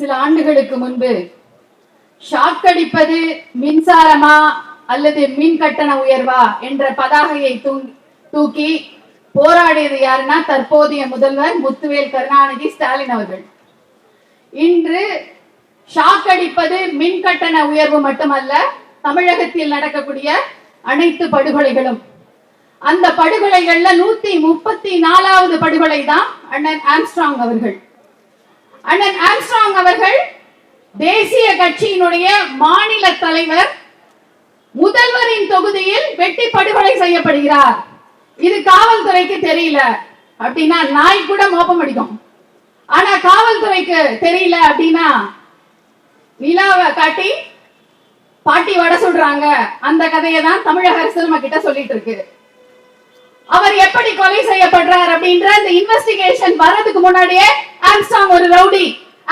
சில ஆண்டுகளுக்கு முன்பு ஷாக் அடிப்பது மின்சாரமா அல்லது மின் கட்டண உயர்வா என்ற பதாகையை தூக்கி போராடியது யாருன்னா தற்போதைய முதல்வர் முத்துவேல் கருணாநிதி ஸ்டாலின் அவர்கள். இன்று ஷாக் அடிப்பது மின் கட்டண உயர்வு மட்டுமல்ல தமிழகத்தில் நடக்கக்கூடிய அனைத்து படுகொலைகளும். அந்த படுகொலைகள்ல நூத்தி முப்பத்தி நாலாவது படுகொலை தான் அண்ணன் ஆம்ஸ்ட்ராங் அவர்கள். அண்ணன் ஆம்ஸ்ட்ராங் அவர்கள் தேசிய கட்சியினுடைய மாநில தலைவர் முதல்வரின் தொகுதியில் வெட்டி படுகொலை செய்யப்படுகிறார். இது காவல்துறைக்கு தெரியல. அப்படின்னா நாய் கூட மோப்பம் அடிக்கும். ஆனா காவல்துறைக்கு தெரியல அப்படின்னா நிலாவை காட்டி பாட்டி வடை சொல்றாங்க. அந்த கதையை தான் தமிழக அரசு நம்ம கிட்ட சொல்லிட்டு இருக்கு. அவர் எப்படி கொலை செய்யப்படுறார் அப்படின்ற இந்த இன்வெஸ்டிகேஷன் வர்றதுக்கு முன்னாடியே ஆம்ஸ்டாங் ஒரு ரவுடி.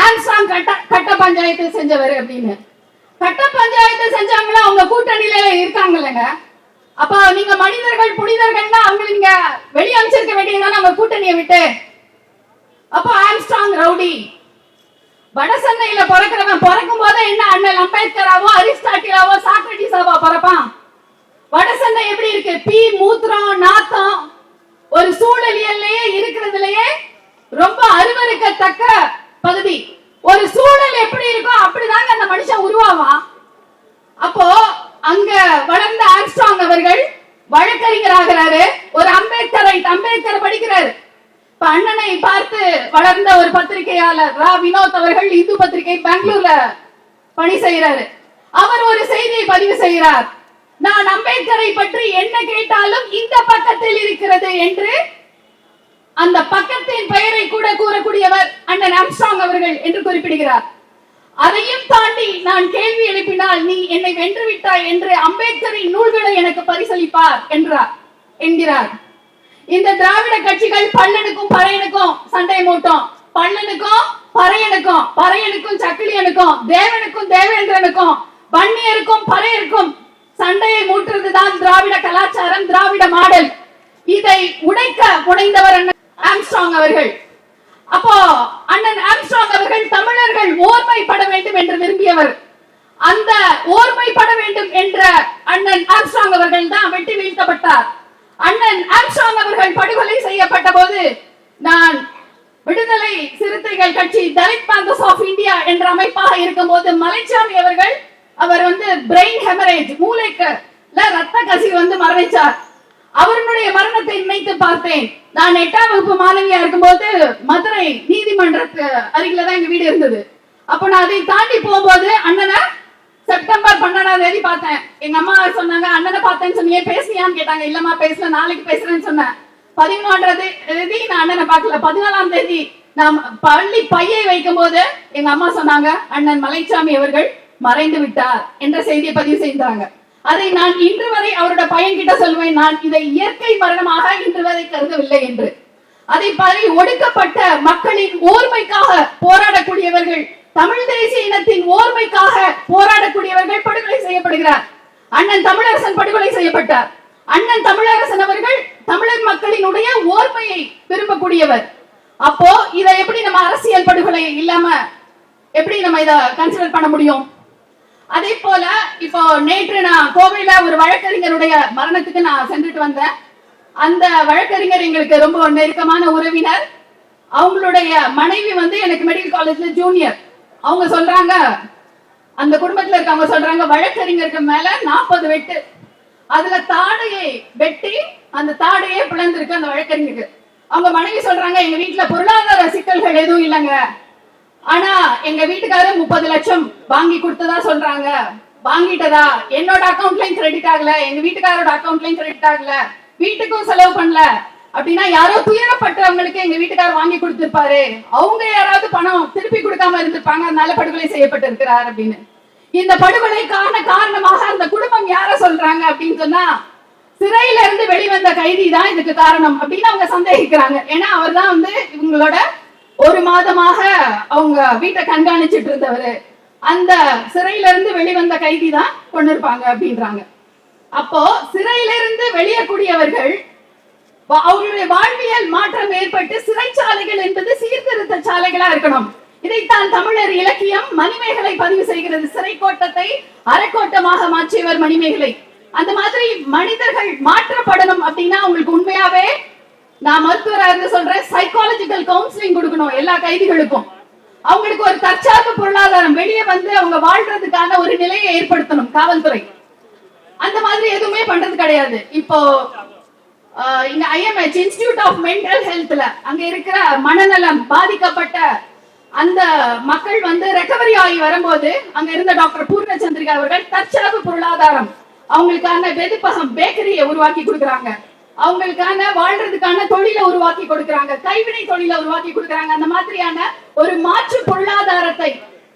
ஆம்ஸ்டாங் கட்ட கட்ட பஞ்சாயத்து செஞ்சவர் அப்படின்னு. கட்ட பஞ்சாயத்து செஞ்சவங்கள அவங்க கூட்டணியில இருக்காங்கல்லங்க அப்ப நீங்க மனிதர்கள் புனிதர்கள்னா அவங்க நீங்க வெளிய அமைச்சிருக்க வேண்டியதுதானே அவங்க கூட்டணியை விட்டு. அப்போ ஆம்ஸ்டாங் ரவுடி. வடசென்னையில பிறக்கிறவன் பிறக்கும் போது என்ன அண்ணல் அம்பேத்கராவோ அரிஸ்டாட்டிலாவோ சாக்ரட்டிஸாவோ பிறப்பான். வடசென்னை எப்படி இருக்கு? பி. மூத்திரம் நாத்தம் ஒரு சூழலியல்லையே இருக்கிறதுலயே ரொம்ப அருவருக்கத்தக்க பகுதி ஒரு சூழல் எப்படி இருக்கோ அப்படிதாங்க அந்த மனுஷன் உருவாவான். அப்போ அங்க வளர்ந்த ஆம்ஸ்ட்ராங் அவர்கள் வழக்கறிஞர் ஆகிறாரு. ஒரு அம்பேத்கரை அம்பேத்கர் படிக்கிறாரு. இப்ப அண்ணனை பார்த்து வளர்ந்த ஒரு பத்திரிகையாளர் ரா. வினோத் அவர்கள் இந்து பத்திரிகை பெங்களூர்ல பணி செய்கிறாரு அவர் ஒரு செய்தியை பதிவு செய்கிறார் நான் அம்பேத்கரை பற்றி என்ன கேட்டாலும் இந்த பக்கத்தில் இருக்கிறது என்று அந்த பக்கத்தின் பெயரை கூட கூறக்கூடியவர் அண்ணன் அம்சாங் அவர்கள் என்று குறிப்பிடுகிறார். அதையும் தாண்டி நான் கேள்வி எழுப்பினால் நீ என்னை வென்று விட்டாய் என்று அம்பேத்கரின் நூல்களை எனக்கு பரிசளிப்பார் என்றார் என்கிறார். இந்த திராவிட கட்சிகள் பல்லனுக்கும் பறையனுக்கும் சண்டை மூட்டம். பல்லனுக்கும் பறையனுக்கும் பறையனுக்கும் சக்கிலியனுக்கும் தேவனுக்கும் தேவேந்திரனுக்கும் வன்னியருக்கும் பறையருக்கும் சண்டையை மூட்டுறதுதான் திராவிட கலாச்சாரம் திராவிட மாடல். இதை உடைக்க முனைந்தவர் அண்ணன் ஆம்ஸ்ட்ராங் அவர்கள். அப்போ அண்ணன் ஆம்ஸ்ட்ராங் அவர்கள் தமிழர்கள் ஓர்மைப்பட வேண்டும் என்று விரும்பியவர். அந்த ஓர்மைப்பட வேண்டும் என்ற அண்ணன் ஆம்ஸ்ட்ராங் அவர்கள் தான் வெட்டி வீழ்த்தப்பட்டார். அண்ணன் ஆம்ஸ்ட்ராங் அவர்கள் படுகொலை செய்யப்பட்ட போது நான் விடுதலை சிறுத்தைகள் கட்சி தலித் பேந்தர்ஸ் ஆஃப் இந்தியா என்ற அமைப்பாக இருக்கும்போது மலைச்சாமி அவர்கள் அவர் வந்து பிரெயின் ஹெமரேஜ் மூளைக்கு ரத்த கசிவு வந்து மரணிச்சார். அவருடைய மரணத்தை நினைத்து பார்த்தேன். நான் எட்டாம் வகுப்பு மாணவியா இருக்கும்போது மதுரை நீதிமன்றத்து அருகில தான் எங்க வீடு இருந்தது. அப்போ நான் அதை தாண்டி போகும்போது அண்ணனை செப்டம்பர் பன்னெண்டாம் தேதி பார்த்தேன். எங்க அம்மா சொன்னாங்க அண்ணனை பார்த்தேன்னு சொன்னியே பேசுனியான்னு கேட்டாங்க. இல்லம்மா பேசல நாளைக்கு பேசுறேன்னு சொன்னேன். பதிமூன்றாம் தேதி நான் அண்ணனை பார்க்கல. பதினாலாம் தேதி நான் பள்ளி பையை வைக்கும் போது எங்க அம்மா சொன்னாங்க அண்ணன் மலைச்சாமி அவர்கள் மறைந்து விட்டார் என்ற செய்தியை பதிவு செய்தாங்க. அதை நான் இன்று வரை அவரோட பையன் கிட்ட சொல்வேன் நான் இதை இயற்கை மரணமாக இன்று வரை கருதவில்லை என்று. அதை பறி ஒடுக்கப்பட்ட மக்களின் ஓர்மைக்காக போராடக்கூடியவர்கள் தமிழ் தேசிய இனத்தின் ஓர்மைக்காக போராடக்கூடியவர்கள் படுகொலை செய்யப்படுகிறார். அண்ணன் தமிழரசன் படுகொலை செய்யப்பட்டார். அண்ணன் தமிழரசன் அவர்கள் தமிழர் மக்களினுடைய ஓர்மையை விரும்பக்கூடியவர். அப்போ இதை எப்படி நம்ம அரசியல் படுகொலை இல்லாம எப்படி நம்ம இத கன்சிடர் பண்ண முடியும்? அதே போல இப்போ நேற்று நான் கோவையில ஒரு வழக்கறிஞருடைய மரணத்துக்கு நான் சென்றுட்டு வந்தேன். அந்த வழக்கறிஞர் எங்களுக்கு ரொம்ப நெருக்கமான உறவினர். அவங்களுடைய மனைவி வந்து எனக்கு மெடிக்கல் காலேஜ்ல ஜூனியர் அவங்க சொல்றாங்க அந்த குடும்பத்துல இருக்கவங்க சொல்றாங்க வழக்கறிஞருக்கு மேல நாற்பது வெட்டு. அதுல தாடையை வெட்டி அந்த தாடையே பிளந்திருக்கு அந்த வழக்கறிஞருக்கு. அவங்க மனைவி சொல்றாங்க எங்க வீட்டுல பொருளாதார சிக்கல்கள் எதுவும் இல்லைங்க. ஆனா எங்க வீட்டுக்காரரு முப்பது லட்சம் வாங்கி கொடுத்ததா சொல்றாங்க. வாங்கிட்டதா? என்னோட அக்கௌண்ட்லயும் கிரெடிட் ஆகல. எங்க வீட்டுக்காரோட அக்கௌண்ட்லயும் கிரெடிட் ஆகல. வீட்டுக்கும் செலவு பண்ணல. அப்படின்னா யாரோ துயரப்பட்டவங்களுக்கு எங்க வீட்டுக்காரர் வாங்கி கொடுத்திருப்பாரு. அவங்க யாராவது பணம் திருப்பி கொடுக்காம இருந்திருப்பாங்க. அதனால படுகொலை செய்யப்பட்டிருக்கிறார் அப்படின்னு. இந்த படுகொலைக்கான காரணமாக அந்த குடும்பம் யார சொல்றாங்க அப்படின்னு சொன்னா சிறையில இருந்து வெளிவந்த கைதி தான் இதுக்கு காரணம் அப்படின்னு அவங்க சந்தேகிக்கிறாங்க. ஏன்னா அவர் தான் வந்து இவங்களோட ஒரு மாதமாக அவங்க வீட்டை கண்காணிச்சிட்டு இருந்தவரு. அந்த சிறையில இருந்து வெளிவந்த கைதி தான் கொண்டிருப்பாங்க அப்படின்றாங்க. அப்போ சிறையில இருந்து வெளியக்கூடியவர்கள் வா- வாழ்வியல் மாற்றம் ஏற்பட்டு சிறைச்சாலைகள் என்பது சீர்திருத்த சாலைகளா இருக்கணும். இதைத்தான் தமிழர் இலக்கியம் மணிமேகலை பதிவு செய்கிறது. சிறை கோட்டத்தை அரைக்கோட்டமாக மாற்றியவர் மணிமேகலை. அந்த மாதிரி மனிதர்கள் மாற்றப்படணும் அப்படின்னா உங்களுக்கு உண்மையாவே நான் மருத்துவரா இருந்து சொல்றேன் சைக்காலஜிக்கல் கவுன்சிலிங் கொடுக்கணும் எல்லா கைதிகளுக்கும். அவங்களுக்கு ஒரு தற்சார்பு பொருளாதாரம் வெளியே வந்து அவங்க வாழ்றதுக்கான ஒரு நிலையை ஏற்படுத்தணும் காவல்துறை. அந்த மாதிரி எதுவுமே பண்றது கிடையாது. இப்போ ஆஹ், இங்க ஐஎம்ஹெச் இன்ஸ்டிடியூட் ஆஃப் மென்டல் ஹெல்த்ல அங்க இருக்கிற மனநலம் பாதிக்கப்பட்ட அந்த மக்கள் வந்து ரெக்கவரி ஆகி வரும்போது அங்க இருந்த டாக்டர் பூர்ணச்சந்திரிகா அவர்கள் தற்சார்பு பொருளாதாரம் அவங்களுக்கான வெதுப்பகம் பேக்கரியை உருவாக்கி கொடுக்குறாங்க. அவங்களுக்கான வாழ்றதுக்கான தொழிலை உருவாக்கி கொடுக்கறாங்க. கைவினை தொழிலை உருவாக்கி கொடுக்கறாங்க. அந்த மாதிரியான ஒரு மாற்று பொருளாதாரத்தை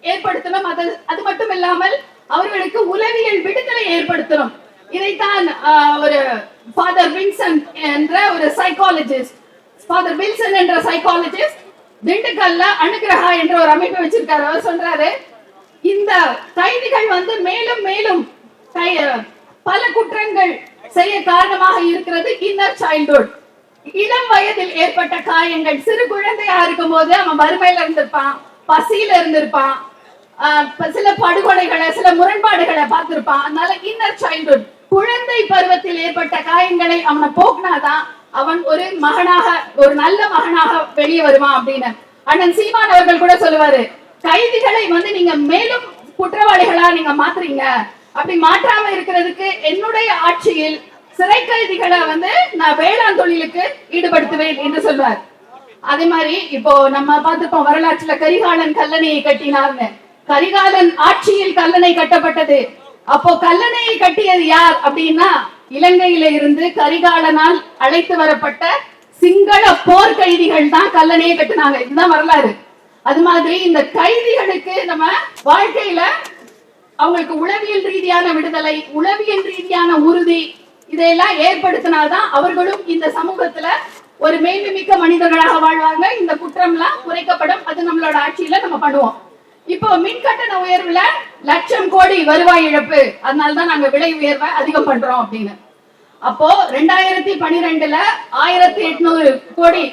ஏற்படுத்தணும். அது அது மட்டும் இல்லாமல் அவர்களுக்கு உளவியல் விடுதலை ஏற்படுத்தணும். இதைத்தான் ஆஹ், ஒரு ஃபாதர் வில்சன் என்ற ஒரு சைக்காலஜிஸ்ட் ஃபாதர் வில்சன் என்ற சைக்காலஜிஸ்ட் திண்டுக்கல்ல அனுகிரகா என்ற ஒரு அமைப்பு வச்சிருக்காரு. அவர் சொல்றாரு இந்த கைதிகள் வந்து மேலும் மேலும் பல குற்றங்கள் செய்ய காரணமாக இருக்கிறது இன்னர் சைல்ட்ஹுட் இளம் வயதில் ஏற்பட்ட காயங்கள் சிறு குழந்தையா இருக்கும் போது அவன் வறுமையில இருந்திருப்பான் பசியில இருந்திருப்பான். சில படுகொலைகளை சில முரண்பாடுகளை பார்த்திருப்பான். அதனால இன்னர் சைல்ட்ஹுட் குழந்தை பருவத்தில் ஏற்பட்ட காயங்களை அவனை போக்குனாதான் அவன் ஒரு மகனாக ஒரு நல்ல மகனாக வெளியே வருவான் அப்படின்னு. அண்ணன் சீமான் அவர்கள் கூட சொல்லுவாரு கைதிகளை வந்து நீங்க மேலும் குற்றவாளிகளா நீங்க மாத்துறீங்க. அப்படி மாற்றாம இருக்கிறதுக்கு என்னுடைய ஆட்சியில் சிறை கைதிகளை வந்து நான் வேளாண் தொழிலுக்கு ஈடுபடுத்துவேன் என்று சொல்வார். அதே மாதிரி இப்போ நம்ம பார்த்துப்போம் வரலாற்றுல கரிகாலன் கல்லணையை கட்டினார்னு. கரிகாலன் ஆட்சியில் கல்லணை கட்டப்பட்டது. அப்போ கல்லணையை கட்டியது யார் அப்படின்னா இலங்கையில இருந்து கரிகாலனால் அழைத்து வரப்பட்ட சிங்கள போர் கைதிகள் தான் கல்லணையை கட்டினாங்க. இதுதான் வரலாறு. அது மாதிரி இந்த கைதிகளுக்கு நம்ம வாழ்க்கையில அவங்களுக்கு உளவியல் ரீதியான விடுதலை உளவியல் ரீதியான உறுதி இதையெல்லாம் ஏற்படுத்தினாதான் அவர்களும் இந்த சமூகத்துல ஒரு மேன்மைமிக்க மனிதர்களாக வாழ்வாங்க. இந்த குற்றம்லாம் குறைக்கப்படும். அது நம்மளோட ஆட்சியில நம்ம பண்ணுவோம். இப்போ மின் கட்டண உயர்வுல லட்சம் கோடி வருவாய் இழப்பு. அதனாலதான் நாங்க விலை உயர்வை அதிகம் பண்றோம் அப்படின்னு. அப்போ ரெண்டாயிரத்தி பனிரெண்டுல ஆயிரத்தி எட்நூறு கோடி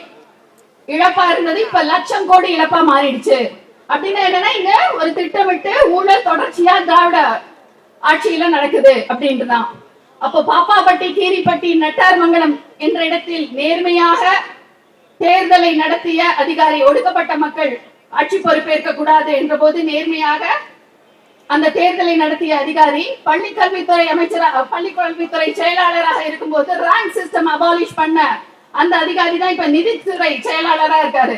இழப்பா இருந்தது. இப்ப லட்சம் கோடி இழப்பா மாறிடுச்சு. அப்படின்னா என்னன்னா இங்க ஒரு திட்டமிட்டு ஊழல் தொடர்ச்சியா திராவிட ஆட்சியில நடக்குது அப்படின்ட்டுதான் அப்போ பாப்பாப்பட்டி கீரிப்பட்டி நட்டார்மங்கலம் என்ற இடத்தில் நேர்மையாக தேர்தலை நடத்திய அதிகாரி ஒடுக்கப்பட்ட மக்கள் ஆட்சி பொறுப்பேற்க கூடாது என்ற போது நேர்மையாக அந்த தேர்தலை நடத்திய அதிகாரி பள்ளி கல்வித்துறை அமைச்சராக பள்ளி கல்வித்துறை செயலாளராக இருக்கும்போது ரேங்க் சிஸ்டம் அபாலிஷ் பண்ண அந்த அதிகாரி தான் இப்ப நிதித்துறை செயலாளரா இருக்காரு.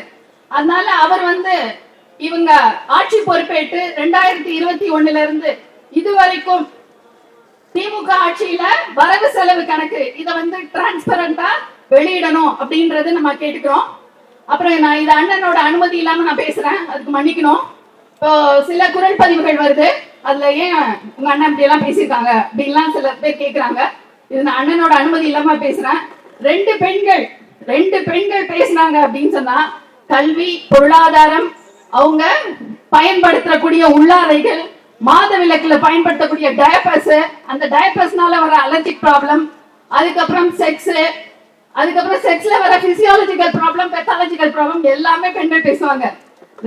அதனால அவர் வந்து இவங்க ஆட்சி பொறுப்பேற்று ரெண்டாயிரத்தி இருபத்தி ஒண்ணுல இருந்து இதுவரைக்கும் திமுக ஆட்சியில வரவு செலவு கணக்கு இத வந்து டிரான்ஸ்பரண்டா வெளியிடணும் அப்படின்றது நம்ம கேட்டுக்கிறோம். அப்புறம் நான் இது அண்ணனோட அனுமதி இல்லாம நான் பேசுறேன் அதுக்கு மன்னிக்கணும். இப்போ சில குரல் பதிவுகள் வருது அதுல ஏன் உங்க அண்ணன் இப்படி எல்லாம் பேசியிருக்காங்க? அப்படின்லாம் சில பேர் கேக்குறாங்க. இது நான் அண்ணனோட அனுமதி இல்லாம பேசுறேன். ரெண்டு பெண்கள் ரெண்டு பெண்கள் பேசுனாங்க அப்படின்னு சொன்னா கல்வி பொருளாதாரம் அவங்க பயன்படுத்தக்கூடிய உள்ளாடைகள் மாத விளக்குல பயன்படுத்தக்கூடிய டயபஸ் அந்த டயபஸ்னால வர அலர்ஜிக் ப்ராப்ளம் அதுக்கப்புறம் செக்ஸ் அதுக்கப்புறம் செக்ஸ்ல வர பிசியாலஜிக்கல் ப்ராப்ளம் பெத்தாலஜிக்கல் ப்ராப்ளம் எல்லாமே பெண்கள் பேசுவாங்க.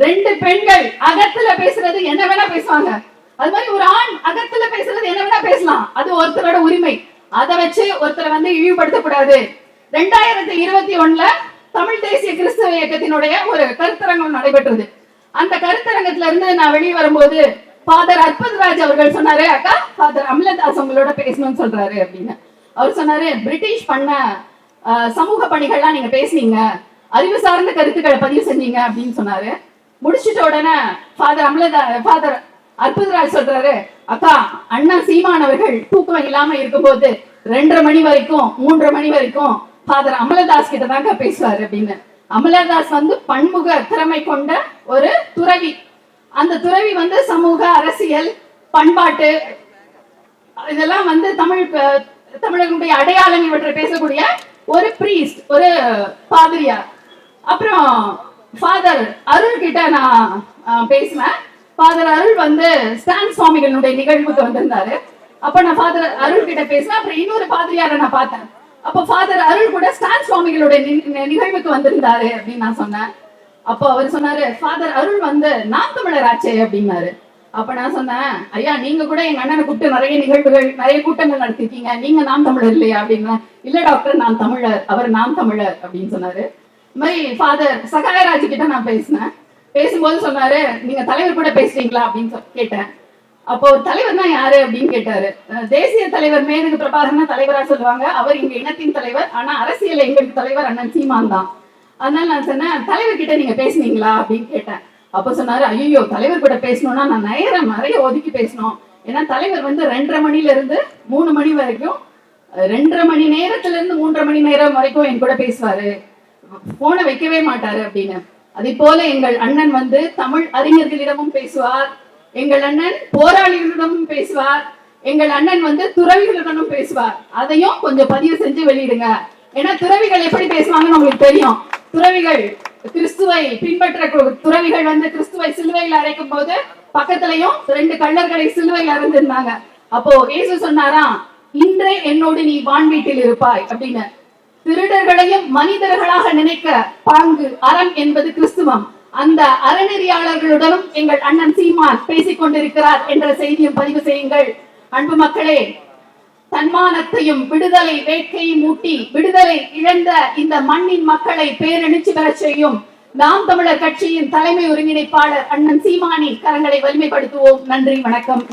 ரெண்டு பெண்கள் அகத்துல பேசுறது என்ன வேணா பேசுவாங்க. அது மாதிரி ஒரு ஆண் அகத்துல பேசுறது என்ன வேணா பேசலாம். அது ஒருத்தரோட உரிமை. அதை வச்சு ஒருத்தரை வந்து இழிவுபடுத்த கூடாது ரெண்டாயிரத்தி இருபத்தி ஒண்ணுல தமிழ் தேசிய கிறிஸ்தவ இயக்கத்தினுடைய ஒரு கருத்தரங்கம் நடைபெற்றது. அந்த கருத்தரங்கத்துல இருந்து நான் வெளியே வரும்போது ஃபாதர் அற்புதராஜ் அவர்கள் சொன்னாரு அக்கா ஃபாதர் அமலதாஸ் உங்களோட பேசணும்னு சொல்றாரு அப்படின்னு. அவர் சொன்னாரு பிரிட்டிஷ் பண்ண ஆஹ், சமூக பணிகள்லாம் நீங்க பேசுனீங்க அறிவு சார்ந்த கருத்துக்களை பதிவு செஞ்சீங்க அப்படின்னு சொன்னாரு. முடிச்சிட்ட உடனே ஃபாதர் அமலதா ஃபாதர் அற்புதராஜ் சொல்றாரு அக்கா அண்ணா சீமான் அவர்கள் தூக்கம் இல்லாம இருக்கும்போது ரெண்டரை மணி வரைக்கும் மூன்றரை மணி வரைக்கும் ஃபாதர் அமலதாஸ் கிட்ட தாங்க பேசுவாரு அப்படின்னு. அமலதாஸ் வந்து பன்முக திறமை கொண்ட ஒரு துறவி. அந்த துறவி வந்து சமூக அரசியல் பண்பாட்டு இதெல்லாம் வந்து தமிழ் ப- தமிழர்களுடைய அடையாளம் இவற்றை பேசக்கூடிய ஒரு பிரீஸ்ட் ஒரு பாதிரியார். அப்புறம் ஃபாதர் அருள் கிட்ட நான் அஹ், பேசினேன் ஃபாதர் அருள் வந்து ஸ்டான் சுவாமிகளுடைய நிகழ்வுக்கு வந்திருந்தாரு. அப்ப நான் ஃபாதர் அருள் கிட்ட பேசினேன் அப்புறம் இன்னொரு பாதிரியார நான் பார்த்தேன். அப்ப ஃபாதர் அருள் கூட ஸ்டான் சுவாமிகளுடைய நிகழ்வுக்கு வந்திருந்தாரு அப்படின்னு நான் சொன்னேன். அப்போ அவர் சொன்னாரு ஃபாதர் அருள் வந்து நான் தமிழர் ஆச்சே அப்படின்னாரு. அப்ப நான் சொன்னேன் ஐயா நீங்க கூட எங்க அண்ணனை கூப்பிட்டு நிறைய நிகழ்வுகள் நிறைய கூட்டங்கள் நடத்திருக்கீங்க. நீங்க நாம் தமிழர் இல்லையா? அப்படின்னா. இல்ல டாக்டர் நான் தமிழர். அவர் நாம் தமிழர் அப்படின்னு சொன்னாரு. இந்த மாதிரி ஃபாதர் சகாயராஜ் கிட்ட நான் பேசினேன். பேசும்போது சொன்னாரு நீங்க தலைவர் கூட பேசுறீங்களா? அப்படின்னு கேட்டேன். அப்போ தலைவர்னா யாரு அப்படின்னு கேட்டாரு. தேசிய தலைவர் மேதகு பிரபாகரன் தலைவரா சொல்லுவாங்க. அவர் இங்க இனத்தின் தலைவர். ஆனா அரசியல் எங்களுக்கு தலைவர் அண்ணன் சீமான் தான். அதனால நான் சொன்னேன் தலைவர் கிட்ட நீங்க பேசுனீங்களா? அப்படின்னு கேட்டேன். அப்ப சொன்னாரு ஐயோ தலைவர் கூட பேசணும்னா நான் நேரம் நிறைய ஒதுக்கி பேசணும். ஏன்னா தலைவர் வந்து ரெண்டரை மணில இருந்து மூணு மணி வரைக்கும் ரெண்டரை மணி நேரத்துல இருந்து மூன்றரை மணி நேரம் வரைக்கும் என் கூட பேசுவாரு. போனை வைக்கவே மாட்டாரு அப்படின்னு. அதே போல எங்கள் அண்ணன் வந்து தமிழ் அறிஞர்களிடமும் பேசுவார். எங்கள் அண்ணன் போராளிகளுடனும் பேசுவார். எங்கள் அண்ணன் வந்து துறவிகளுடனும் பேசுவார். அதையும் கொஞ்சம் பதிவு செஞ்சு வெளியிடுங்க. ஏன்னா துறவிகள் எப்படி பேசுவாங்கன்னு உங்களுக்கு தெரியும். துறவிகள் கிறிஸ்துவை பின்பற்ற துறவிகள் வந்து கிறிஸ்துவை சிலுவையில் அரைக்கும் போது பக்கத்துலயும் ரெண்டு கள்ளர்களை சிலுவையில் அறைந்திருந்தாங்க அப்போ இயேசு சொன்னாராம் இன்றே என்னோடு நீ வான்வீட்டில் இருப்பாய் அப்படின்னு. திருடர்களையும் மனிதர்களாக நினைக்க பாங்கு அறம் என்பது கிறிஸ்துவம். அந்த அறநெறியாளர்களுடனும் எங்கள் அண்ணன் சீமான் பேசிக் கொண்டிருக்கிறார் என்ற செய்தியும் பதிவு செய்யுங்கள். அன்பு மக்களே தன்மானத்தையும் விடுதலை வேட்கையும் ஊட்டி விடுதலை இழந்த இந்த மண்ணின் மக்களை பேரெழுச்சி பெறச் செய்யும் நாம் தமிழர் கட்சியின் தலைமை ஒருங்கிணைப்பாளர் அண்ணன் சீமானி கரங்களை வலிமைப்படுத்துவோம். நன்றி வணக்கம்.